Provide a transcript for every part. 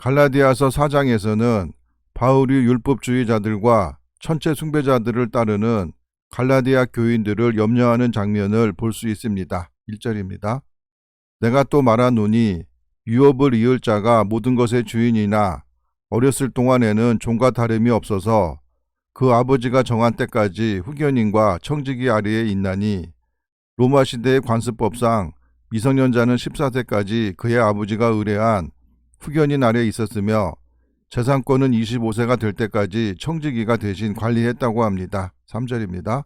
갈라디아서 4장에서는 바울이 율법주의자들과 천체 숭배자들을 따르는 갈라디아 교인들을 염려하는 장면을 볼 수 있습니다. 1절입니다. 내가 또 말하노니 유업을 이을 자가 모든 것의 주인이나 어렸을 동안에는 종과 다름이 없어서 그 아버지가 정한 때까지 후견인과 청지기 아래에 있나니 로마 시대의 관습법상 미성년자는 14세까지 그의 아버지가 의뢰한 후견인 아래에 있었으며 재산권은 25세가 될 때까지 청지기가 대신 관리했다고 합니다. 3절입니다.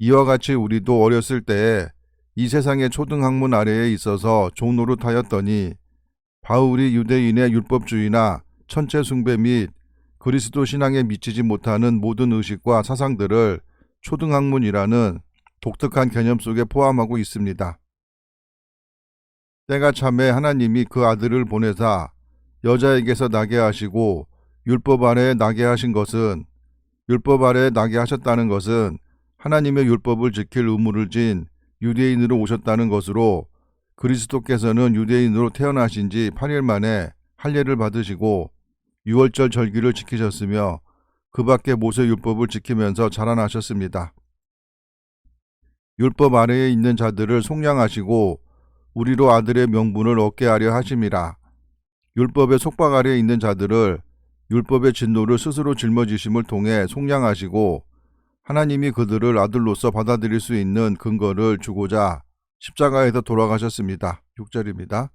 이와 같이 우리도 어렸을 때에 이 세상의 초등학문 아래에 있어서 종노릇하였더니 바울이 유대인의 율법주의나 천체 숭배 및 그리스도 신앙에 미치지 못하는 모든 의식과 사상들을 초등학문이라는 독특한 개념 속에 포함하고 있습니다. 때가 참에 하나님이 그 아들을 보내사 여자에게서 나게 하시고 율법 아래에 나게 하신 것은 율법 아래에 나게 하셨다는 것은 하나님의 율법을 지킬 의무를 진 유대인으로 오셨다는 것으로 그리스도께서는 유대인으로 태어나신 지 8일 만에 할례를 받으시고 유월절 절기를 지키셨으며 그 밖에 모세 율법을 지키면서 자라나셨습니다. 율법 아래에 있는 자들을 속량하시고 우리로 아들의 명분을 얻게 하려 하심이라. 율법의 속박 아래에 있는 자들을 율법의 진노를 스스로 짊어지심을 통해 속량하시고 하나님이 그들을 아들로서 받아들일 수 있는 근거를 주고자 십자가에서 돌아가셨습니다. 6절입니다.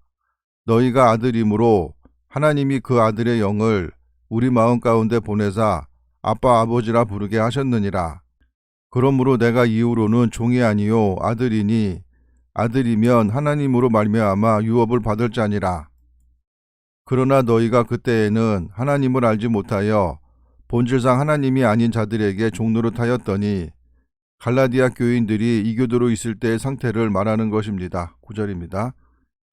너희가 아들이므로 하나님이 그 아들의 영을 우리 마음 가운데 보내사 아빠 아버지라 부르게 하셨느니라. 그러므로 내가 이후로는 종이 아니요 아들이니 아들이면 하나님으로 말미암아 유업을 받을 자니라. 그러나 너희가 그때에는 하나님을 알지 못하여 본질상 하나님이 아닌 자들에게 종노릇하였더니 갈라디아 교인들이 이교도로 있을 때의 상태를 말하는 것입니다. 9절입니다.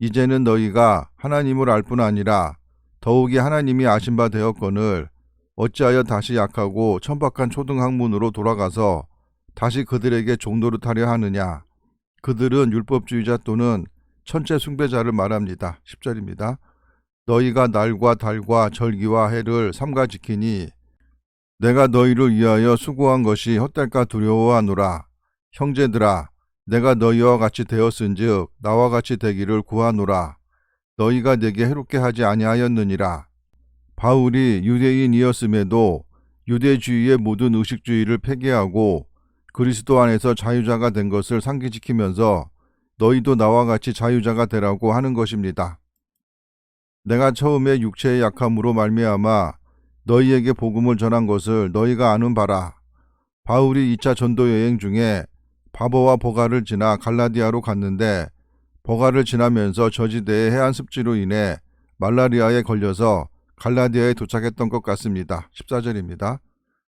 이제는 너희가 하나님을 알 뿐 아니라 더욱이 하나님이 아신 바 되었거늘 어찌하여 다시 약하고 천박한 초등학문으로 돌아가서 다시 그들에게 종노릇하려 하느냐. 그들은 율법주의자 또는 천체 숭배자를 말합니다. 10절입니다. 너희가 날과 달과 절기와 해를 삼가 지키니 내가 너희를 위하여 수고한 것이 헛될까 두려워하노라. 형제들아, 내가 너희와 같이 되었은즉 나와 같이 되기를 구하노라. 너희가 내게 해롭게 하지 아니하였느니라. 바울이 유대인이었음에도 유대주의의 모든 의식주의를 폐기하고 그리스도 안에서 자유자가 된 것을 상기시키면서 너희도 나와 같이 자유자가 되라고 하는 것입니다. 내가 처음에 육체의 약함으로 말미암아 너희에게 복음을 전한 것을 너희가 아는 바라. 바울이 2차 전도 여행 중에 바보와 버가를 지나 갈라디아로 갔는데 버가를 지나면서 저지대의 해안 습지로 인해 말라리아에 걸려서 갈라디아에 도착했던 것 같습니다. 14절입니다.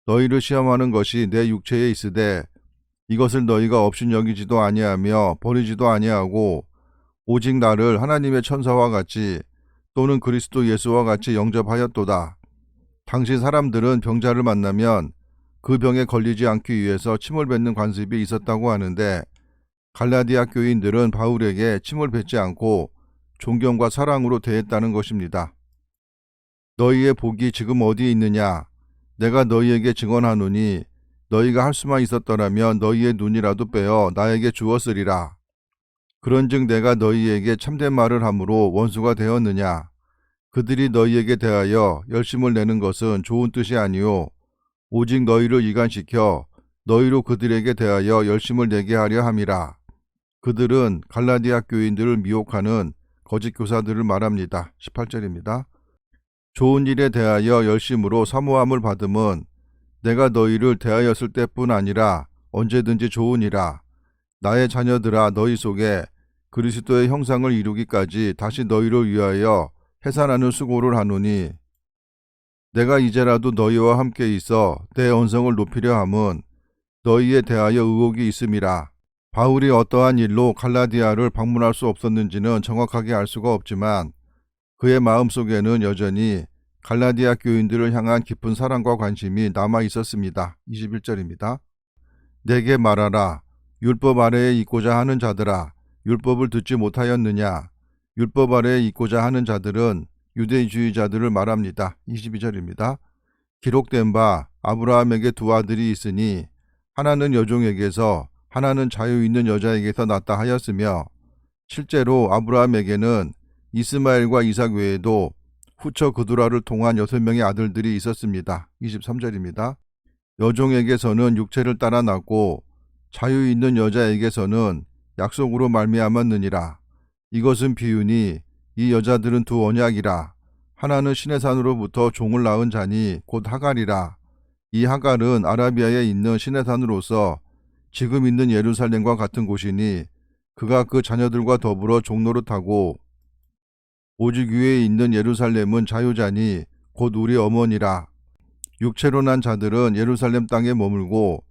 너희를 시험하는 것이 내 육체에 있으되 이것을 너희가 없인 여기지도 아니하며 버리지도 아니하고 오직 나를 하나님의 천사와 같이 또는 그리스도 예수와 같이 영접하였도다. 당시 사람들은 병자를 만나면 그 병에 걸리지 않기 위해서 침을 뱉는 관습이 있었다고 하는데 갈라디아 교인들은 바울에게 침을 뱉지 않고 존경과 사랑으로 대했다는 것입니다. 너희의 복이 지금 어디에 있느냐? 내가 너희에게 증언하노니 너희가 할 수만 있었더라면 너희의 눈이라도 빼어 나에게 주었으리라. 그런즉 내가 너희에게 참된 말을 함으로 원수가 되었느냐? 그들이 너희에게 대하여 열심을 내는 것은 좋은 뜻이 아니요 오직 너희를 이간시켜 너희로 그들에게 대하여 열심을 내게 하려 함이라. 그들은 갈라디아 교인들을 미혹하는 거짓 교사들을 말합니다. 18절입니다. 좋은 일에 대하여 열심으로 사모함을 받음은 내가 너희를 대하였을 때뿐 아니라 언제든지 좋으니라. 나의 자녀들아 너희 속에 그리스도의 형상을 이루기까지 다시 너희를 위하여 해산하는 수고를 하노니 내가 이제라도 너희와 함께 있어 내 언성을 높이려 함은 너희에 대하여 의혹이 있음이라. 바울이 어떠한 일로 갈라디아를 방문할 수 없었는지는 정확하게 알 수가 없지만 그의 마음 속에는 여전히 갈라디아 교인들을 향한 깊은 사랑과 관심이 남아 있었습니다. 21절입니다. 내게 말하라. 율법 아래에 있고자 하는 자들아, 율법을 듣지 못하였느냐? 율법 아래에 있고자 하는 자들은 유대주의자들을 말합니다. 22절입니다. 기록된 바 아브라함에게 두 아들이 있으니 하나는 여종에게서 하나는 자유 있는 여자에게서 낳다 하였으며 실제로 아브라함에게는 이스마엘과 이삭 외에도 후처 그두라를 통한 여섯 명의 아들들이 있었습니다. 23절입니다. 여종에게서는 육체를 따라 낳고 자유 있는 여자에게서는 약속으로 말미암았느니라. 이것은 비유니 이 여자들은 두 언약이라. 하나는 신의 산으로부터 종을 낳은 자니 곧 하갈이라. 이 하갈은 아라비아에 있는 신의 산으로서 지금 있는 예루살렘과 같은 곳이니 그가 그 자녀들과 더불어 종노릇하고 오직 위에 있는 예루살렘은 자유자니 곧 우리 어머니라. 육체로 난 자들은 예루살렘 땅에 머물고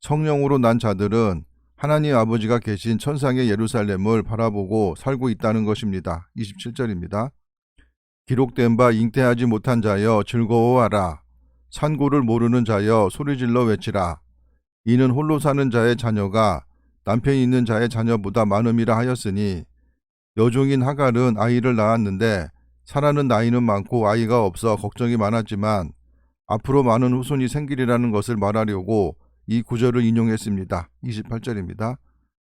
성령으로 난 자들은 하나님 아버지가 계신 천상의 예루살렘을 바라보고 살고 있다는 것입니다. 27절입니다. 기록된 바 잉태하지 못한 자여 즐거워하라. 산고를 모르는 자여 소리질러 외치라. 이는 홀로 사는 자의 자녀가 남편이 있는 자의 자녀보다 많음이라 하였으니 여종인 하갈은 아이를 낳았는데 사라는 나이는 많고 아이가 없어 걱정이 많았지만 앞으로 많은 후손이 생기리라는 것을 말하려고 이 구절을 인용했습니다. 28절입니다.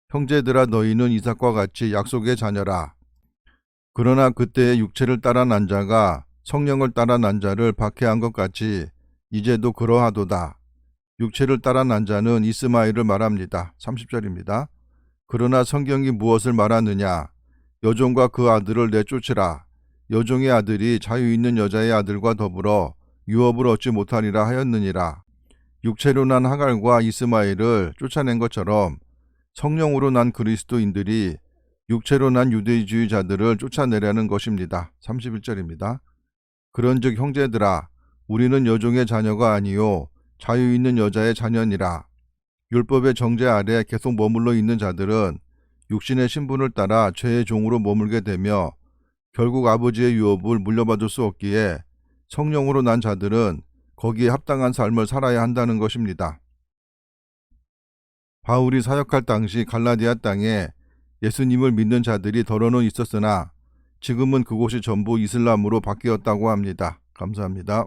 형제들아 너희는 이삭과 같이 약속의 자녀라. 그러나 그때의 육체를 따라 난 자가 성령을 따라 난 자를 박해한 것 같이 이제도 그러하도다. 육체를 따라 난 자는 이스마엘을 말합니다. 30절입니다. 그러나 성경이 무엇을 말하느냐? 여종과 그 아들을 내쫓으라. 여종의 아들이 자유 있는 여자의 아들과 더불어 유업을 얻지 못하리라 하였느니라. 육체로 난 하갈과 이스마엘을 쫓아낸 것처럼 성령으로 난 그리스도인들이 육체로 난 유대주의자들을 쫓아내려는 것입니다. 31절입니다. 그런즉 형제들아 우리는 여종의 자녀가 아니요 자유 있는 여자의 자녀니라. 율법의 정죄 아래 계속 머물러 있는 자들은 육신의 신분을 따라 죄의 종으로 머물게 되며 결국 아버지의 유업을 물려받을 수 없기에 성령으로 난 자들은 거기에 합당한 삶을 살아야 한다는 것입니다. 바울이 사역할 당시 갈라디아 땅에 예수님을 믿는 자들이 덜어는 있었으나 지금은 그곳이 전부 이슬람으로 바뀌었다고 합니다. 감사합니다.